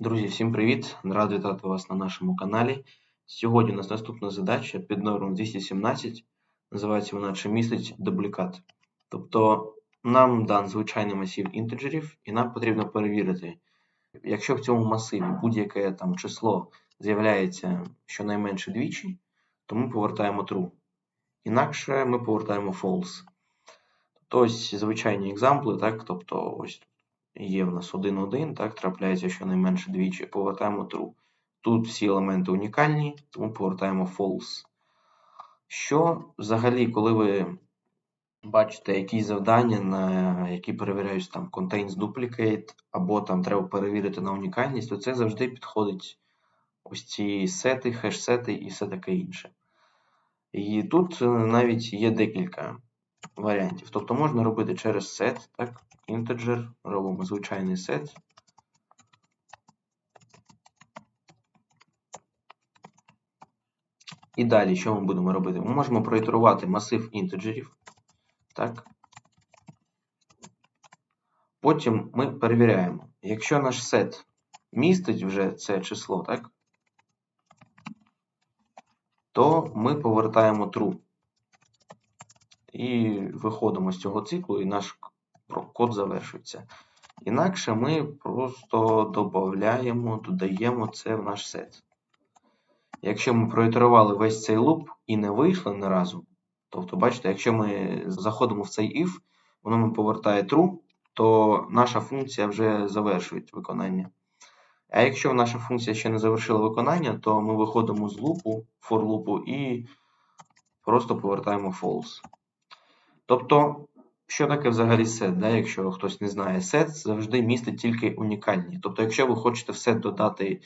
Друзі, всім привіт! Радий вітати вас на нашому каналі. Сьогодні у нас наступна задача під номером 217. Називається вона Чи містить дублікат. Тобто нам дан звичайний масив інтеджерів, і нам потрібно перевірити, якщо в цьому масиві будь-яке там число з'являється щонайменше двічі, то ми повертаємо true. Інакше ми повертаємо false. Тобто ось звичайні екзампли, так? Тобто ось є в нас 1-1, так, трапляється щонайменше двічі, повертаємо true. Тут всі елементи унікальні, тому повертаємо false. Що взагалі, коли ви бачите якісь завдання, на які перевіряють там contains duplicate, або там треба перевірити на унікальність, то це завжди підходить ось ці сети, хеш-сети і все таке інше. І тут е, навіть є декілька варіантів. Тобто можна робити через set, так, integer, робимо звичайний set. І далі, що ми будемо робити? Ми можемо проітерувати масив інтеджерів. Так. Потім ми перевіряємо. Якщо наш set містить вже це число, так? То ми повертаємо true. І виходимо з цього циклу, і наш код завершується. Інакше ми просто додаємо, додаємо це в наш сет. Якщо ми проітерували весь цей луп і не вийшли ні разу, тобто, бачите, якщо ми заходимо в цей if, воно нам повертає true, то наша функція вже завершує виконання. А якщо наша функція ще не завершила виконання, то ми виходимо з лупу, for лупу і просто повертаємо false. Тобто, що таке взагалі сет? Да? Якщо хтось не знає, сет завжди містить тільки унікальні. Тобто, якщо ви хочете в сет додати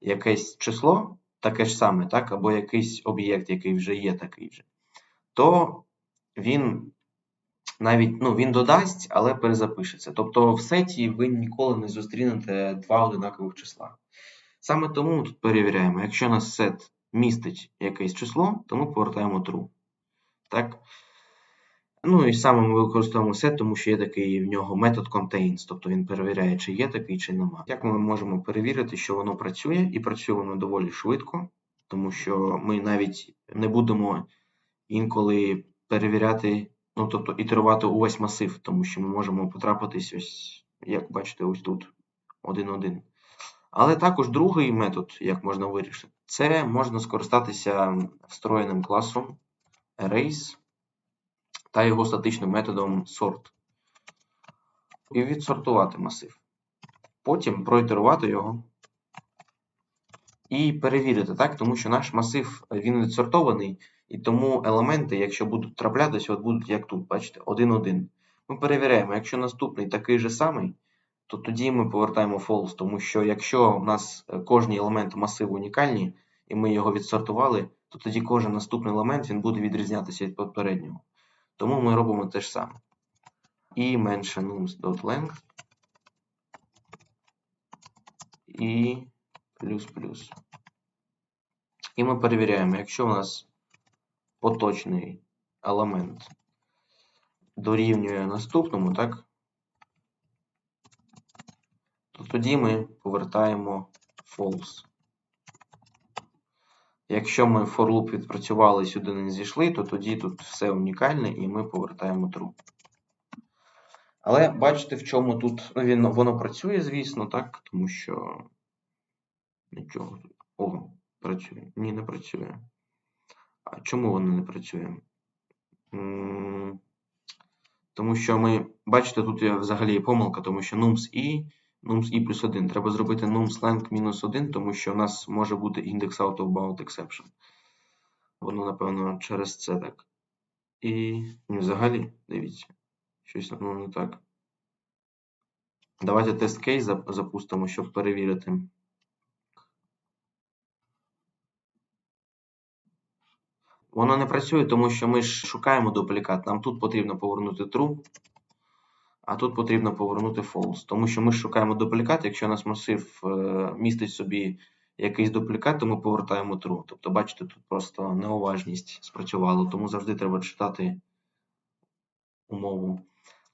якесь число, таке ж саме, так, або якийсь об'єкт, який вже є такий же, то він навіть ну, він додасть, але перезапишеться. Тобто в сеті ви ніколи не зустрінете два одинакових числа. Саме тому ми тут перевіряємо, якщо нас сет містить якесь число, то ми повертаємо true. Так? Ну і саме ми використовуємо set, тому що є такий в нього метод contains, тобто він перевіряє, чи є такий, чи нема. Як ми можемо перевірити, що воно працює, і працює воно доволі швидко, тому що ми навіть не будемо інколи перевіряти, ну тобто ітерувати увесь масив, тому що ми можемо потрапитись ось, як бачите, ось тут 1-1. Але також другий метод, як можна вирішити, це можна скористатися встроєним класом Erase та його статичним методом sort. І відсортувати масив. Потім проітерувати його і перевірити, так? тому що наш масив він відсортований, і тому елементи, якщо будуть траплятися, от будуть як тут, бачите, 1-1. Ми перевіряємо, якщо наступний такий же самий, то тоді ми повертаємо false, тому що якщо в нас кожні елементи масиву унікальні, і ми його відсортували, то тоді кожен наступний елемент він буде відрізнятися від попереднього. Тому ми робимо те ж саме. І менше nums.length і плюс плюс. І ми перевіряємо, якщо у нас поточний елемент дорівнює наступному, так? То тоді ми повертаємо false. Якщо ми for loop відпрацювали сюди не зійшли, то тоді тут все унікальне і ми повертаємо true. Але бачите, в чому тут ну, він, воно працює, звісно, так, тому що нічого тут. О, працює. Ні, не працює. А чому воно не працює? Тому що ми, бачите, тут є взагалі помилка, тому що nums i nums i плюс 1. Треба зробити nums length мінус 1, тому що у нас може бути index out of bound exception. Воно, напевно, через це так. І взагалі, дивіться, щось воно не так. Давайте тест кейс запустимо, щоб перевірити. Воно не працює, тому що ми ж шукаємо дуплікат. Нам тут потрібно повернути true. А тут потрібно повернути false, тому що ми шукаємо дуплікат. Якщо у нас масив е, містить собі якийсь дуплікат, то ми повертаємо true. Тобто, бачите, тут просто неуважність спрацювала, тому завжди треба читати умову.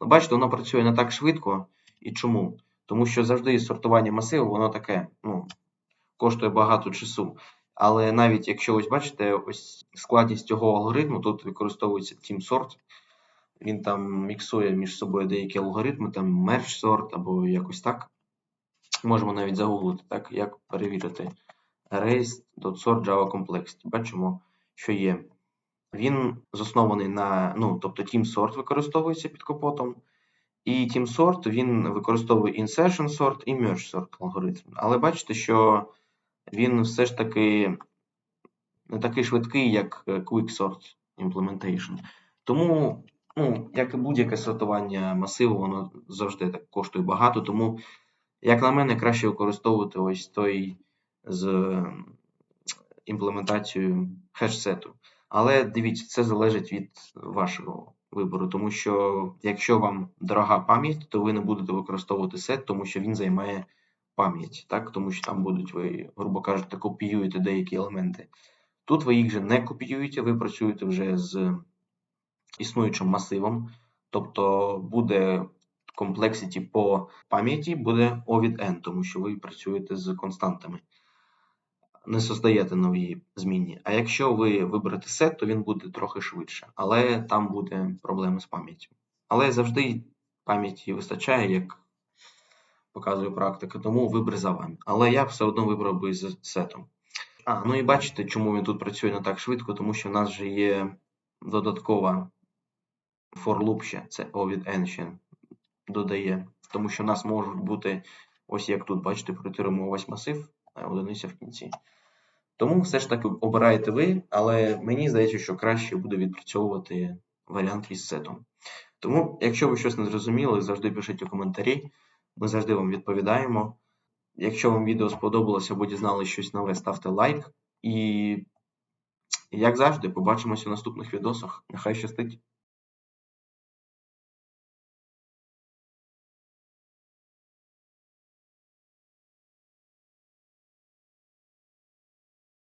Бачите, воно працює не так швидко. І чому? Тому що завжди сортування масиву, воно таке, ну, коштує багато часу. Але навіть якщо ось бачите, ось складність цього алгоритму, тут використовується TeamSort, він там міксує між собою деякі алгоритми, там merge sort або якось так. Можемо навіть загуглити, так, як перевірити arrays.sort Java Complexity. Бачимо, що є. Він заснований на, ну, тобто TeamSort використовується під капотом. І TeamSort він використовує insertion sort і merge sort алгоритм. Але бачите, що він все ж таки не такий швидкий, як е, Quicksort Implementation. Тому, ну, як і будь-яке сортування масиву, воно завжди так коштує багато. Тому, як на мене, краще використовувати ось той з ем, імплементацією хеш-сету. Але дивіться, це залежить від вашого вибору, тому що якщо вам дорога пам'ять, то ви не будете використовувати сет, тому що він займає пам'ять, так? тому що там будуть ви, грубо кажучи, копіюєте деякі елементи. Тут ви їх вже не копіюєте, ви працюєте вже з існуючим масивом, тобто буде complexity по пам'яті, буде O від N, тому що ви працюєте з константами не создаєте нові змінні. А якщо ви виберете сет, то він буде трохи швидше, але там буде проблеми з пам'яттю. Але завжди пам'яті вистачає, як показує практика, тому вибір за вами. Але я все одно вибрав би з сетом. А, ну і бачите, чому він тут працює не так швидко, тому що в нас вже є додаткова for loop ще, це O N ще додає. Тому що в нас можуть бути, ось як тут, бачите, протируємо ось масив, а одиниця в кінці. Тому все ж таки обираєте ви, але мені здається, що краще буде відпрацьовувати варіант із сетом. Тому, якщо ви щось не зрозуміли, завжди пишіть у коментарі. Ми завжди вам відповідаємо. Якщо вам відео сподобалося або дізналися щось нове, ставте лайк. І, як завжди, побачимося у наступних відосах. Нехай щастить!